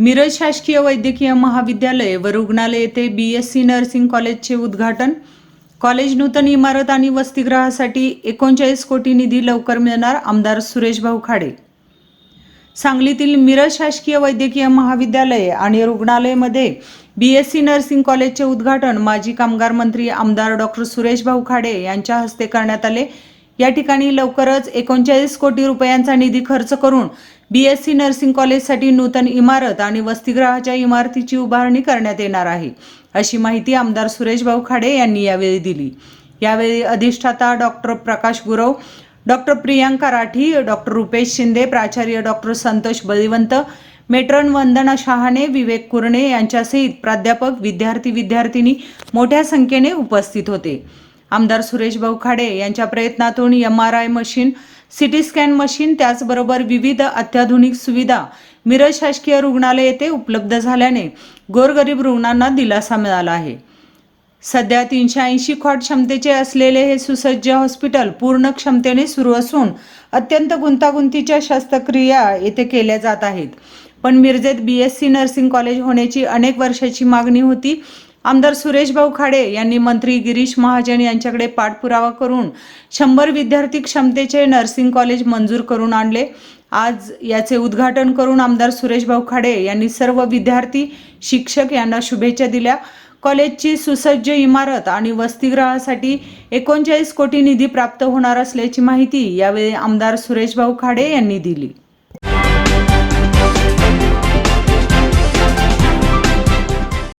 मिरज शासकीय वैद्यकीय महाविद्यालय व रुग्णालय येथे बी एस सी नर्सिंग कॉलेजचे उद्घाटन. कॉलेज नूतन इमारत आणि वसतिगृहासाठी एकोणचाळीस कोटी निधी लवकर मिळणार आमदार सुरेश भाऊ खाडे. सांगलीतील मिरज शासकीय वैद्यकीय महाविद्यालय आणि रुग्णालयमध्ये बी एस सी नर्सिंग कॉलेजचे उद्घाटन माजी कामगार मंत्री आमदार डॉक्टर सुरेश भाऊ खाडे यांच्या हस्ते करण्यात आले. या ठिकाणी लवकरच एकोणचाळीस कोटी रुपयांचा निधी खर्च करून बी एस सी नर्सिंग कॉलेजसाठी नूतन इमारत आणि वसतिगृहाच्या इमारतीची उभारणी करण्यात येणार आहे अशी माहिती आमदार सुरेश भाऊ खाडे यांनी यावेळी दिली. यावेळी अधिष्ठाता doctor Prakash Gurav doctor Priyanka Rathi doctor Rupesh Shinde प्राचार्य डॉक्टर संतोष बळीवंत मेट्रन वंदना शहाणे विवेक कुरणे यांच्यासहित प्राध्यापक विद्यार्थी विद्यार्थिनी मोठ्या संख्येने उपस्थित होते. आमदार सुरेश भाऊ खाडे यांच्या प्रयत्नातून M R I machine CT scan machine त्याचबरोबर विविध अत्याधुनिक सुविधा मिरज शासकीय रुग्णालय येथे उपलब्ध झाल्याने गोरगरीब रुग्णांना दिलासा मिळाला आहे. सध्या तीनशे ऐंशी खॉट क्षमतेचे असलेले हे सुसज्ज हॉस्पिटल पूर्ण क्षमतेने सुरू असून अत्यंत गुंतागुंतीच्या शस्त्रक्रिया येथे केल्या जात आहेत. पण मिरजेत B S C nursing college होण्याची अनेक वर्षाची मागणी होती. आमदार सुरेश भाऊ खाडे यांनी मंत्री गिरीश महाजन यांच्याकडे पाठपुरावा करून शंभर विद्यार्थी क्षमतेचे नर्सिंग कॉलेज मंजूर करून आणले. आज याचे उद्घाटन करून आमदार सुरेश भाऊ खाडे यांनी सर्व विद्यार्थी शिक्षक यांना शुभेच्छा दिल्या. कॉलेजची सुसज्ज इमारत आणि वसतिगृहासाठी एकोणचाळीस कोटी निधी प्राप्त होणार असल्याची माहिती यावेळी आमदार सुरेश भाऊ खाडे यांनी दिली.